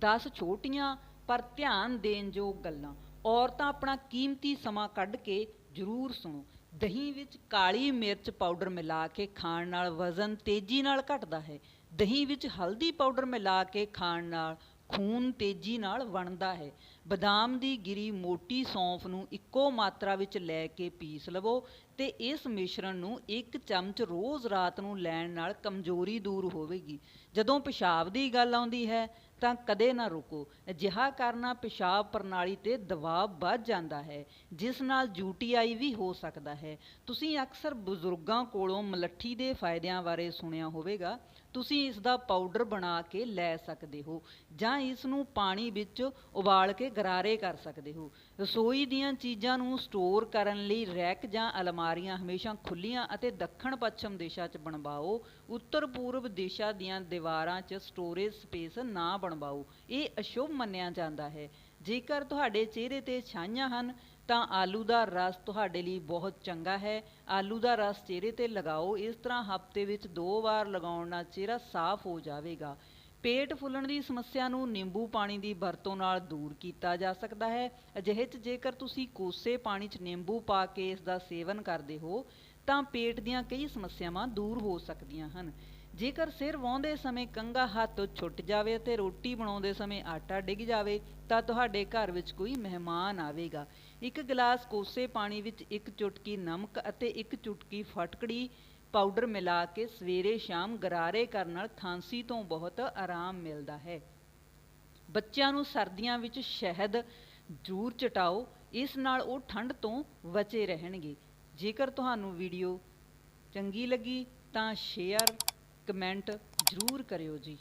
10 ਛੋਟੀਆਂ, ਪਰ ਧਿਆਨ ਦੇਣ ਯੋਗ ਗੱਲਾਂ। ਔਰਤਾਂ ਆਪਣਾ ਕੀਮਤੀ ਸਮਾਂ ਕੱਢ ਕੇ ਜ਼ਰੂਰ ਸੁਣੋ। ਦਹੀਂ ਵਿੱਚ ਕਾਲੀ ਮਿਰਚ ਪਾਊਡਰ ਮਿਲਾ ਕੇ ਖਾਣ ਨਾਲ ਵਜ਼ਨ ਤੇਜ਼ੀ ਨਾਲ ਘਟਦਾ ਹੈ। ਦਹੀਂ ਵਿੱਚ ਹਲਦੀ ਪਾਊਡਰ ਮਿਲਾ ਕੇ ਖਾਣ ਨਾਲ ਖੂਨ ਤੇਜ਼ੀ ਨਾਲ ਬਣਦਾ ਹੈ। ਬਦਾਮ ਦੀ ਗਿਰੀ ਮੋਟੀ ਸੌਂਫ ਨੂੰ ਇੱਕੋ ਮਾਤਰਾ ਵਿੱਚ ਲੈ ਕੇ ਪੀਸ ਲਵੋ ਤੇ ਇਸ ਮਿਸ਼ਰਣ ਨੂੰ ਇੱਕ ਚਮਚ ਰੋਜ਼ ਰਾਤ ਨੂੰ ਲੈਣ ਨਾਲ ਕਮਜ਼ੋਰੀ ਦੂਰ ਹੋਵੇਗੀ। ਜਦੋਂ ਪਿਸ਼ਾਬ ਦੀ ਗੱਲ ਆਉਂਦੀ ਹੈ, ਤਾਂ ਕਦੇ ਨਾ ਰੁਕੋ। ਅਜਿਹਾ ਕਰਨਾ ਪਿਸ਼ਾਬ ਪ੍ਰਣਾਲੀ ਤੇ ਦਬਾਅ ਵੱਧ ਜਾਂਦਾ ਹੈ, ਜਿਸ ਨਾਲ ਯੂਟੀਆਈ ਵੀ ਹੋ ਸਕਦਾ ਹੈ। ਤੁਸੀਂ ਅਕਸਰ ਬਜ਼ੁਰਗਾਂ ਕੋਲੋਂ ਮਲੱਠੀ ਦੇ ਫਾਇਦਿਆਂ ਬਾਰੇ ਸੁਣਿਆ ਹੋਵੇਗਾ। ਤੁਸੀਂ ਇਸ ਦਾ ਪਾਊਡਰ ਬਣਾ ਕੇ ਲੈ ਸਕਦੇ ਹੋ ਜਾਂ ਇਸ ਨੂੰ ਪਾਣੀ ਵਿੱਚ ਉਬਾਲ ਕੇ ਗਰਾਰੇ ਕਰ ਸਕਦੇ ਹੋ। ਰਸੋਈ ਦੀਆਂ ਚੀਜ਼ਾਂ ਨੂੰ ਸਟੋਰ ਕਰਨ ਲਈ ਰੈਕ ਜਾਂ ਅਲਮਾਰੀਆਂ ਹਮੇਸ਼ਾ ਖੁੱਲੀਆਂ ਅਤੇ ਦੱਖਣ ਪੱਛਮ ਦਿਸ਼ਾ 'ਚ ਬਣਵਾਓ। ਉੱਤਰ ਪੂਰਬ ਦਿਸ਼ਾ ਦੀਆਂ ਦੀਵਾਰਾਂ 'ਚ ਸਟੋਰੇਜ ਸਪੇਸ ਨਾ ਬਣਵਾਓ। ਇਹ ਅਸ਼ੁਭ ਮੰਨਿਆ ਜਾਂਦਾ ਹੈ। ਜੇਕਰ ਤੁਹਾਡੇ ਚਿਹਰੇ ਤੇ ਛਾਈਆਂ ਹਨ, ਤਾਂ ਆਲੂ ਦਾ ਰਸ ਤੁਹਾਡੇ ਲਈ ਬਹੁਤ ਚੰਗਾ ਹੈ। ਆਲੂ ਦਾ ਰਸ ਚਿਹਰੇ ਤੇ ਲਗਾਓ। ਇਸ ਤਰ੍ਹਾਂ ਹਫ਼ਤੇ ਵਿੱਚ ਦੋ ਵਾਰ ਲਗਾਉਣ ਨਾਲ ਚਿਹਰਾ ਸਾਫ਼ ਹੋ ਜਾਵੇਗਾ। ਪੇਟ ਫੁੱਲਣ ਦੀ ਸਮੱਸਿਆ ਨੂੰ ਨਿੰਬੂ ਪਾਣੀ ਦੀ ਵਰਤੋਂ ਨਾਲ ਦੂਰ ਕੀਤਾ ਜਾ ਸਕਦਾ ਹੈ। ਅਜਿਹੇ 'ਚ ਜੇਕਰ ਤੁਸੀਂ ਕੋਸੇ ਪਾਣੀ 'ਚ ਨਿੰਬੂ ਪਾ ਕੇ ਇਸ ਦਾ ਸੇਵਨ ਕਰਦੇ ਹੋ, ਤਾਂ ਪੇਟ ਦੀਆਂ ਕਈ ਸਮੱਸਿਆਵਾਂ ਦੂਰ ਹੋ ਸਕਦੀਆਂ ਹਨ। ਜੇਕਰ ਸਿਰ ਵਾਹੁੰਦੇ ਸਮੇਂ ਕੰਘਾ ਹੱਥ ਛੁੱਟ ਜਾਵੇ ਅਤੇ ਰੋਟੀ ਬਣਾਉਂਦੇ ਸਮੇਂ ਆਟਾ ਡਿੱਗ ਜਾਵੇ, ਤਾਂ ਤੁਹਾਡੇ ਘਰ ਵਿੱਚ ਕੋਈ ਮਹਿਮਾਨ ਆਵੇਗਾ। ਇੱਕ ਗਲਾਸ ਕੋਸੇ ਪਾਣੀ ਵਿੱਚ ਇੱਕ ਚੁਟਕੀ ਨਮਕ ਅਤੇ ਇੱਕ ਚੁਟਕੀ ਫਟਕੜੀ ਪਾਊਡਰ ਮਿਲਾ ਕੇ ਸਵੇਰੇ ਸ਼ਾਮ ਗਰਾਰੇ ਕਰਨ ਨਾਲ ਖਾਂਸੀ ਤੋਂ ਬਹੁਤ ਆਰਾਮ ਮਿਲਦਾ ਹੈ। ਬੱਚਿਆਂ ਨੂੰ ਸਰਦੀਆਂ ਵਿੱਚ ਸ਼ਹਿਦ ਜ਼ਰੂਰ ਚਟਾਓ, ਇਸ ਨਾਲ ਉਹ ਠੰਡ ਤੋਂ ਬਚੇ ਰਹਿਣਗੇ। ਜੇਕਰ ਤੁਹਾਨੂੰ ਵੀਡੀਓ ਚੰਗੀ ਲੱਗੀ ਤਾਂ ਸ਼ੇਅਰ, ਕਮੈਂਟ ਜ਼ਰੂਰ ਕਰਿਓ ਜੀ।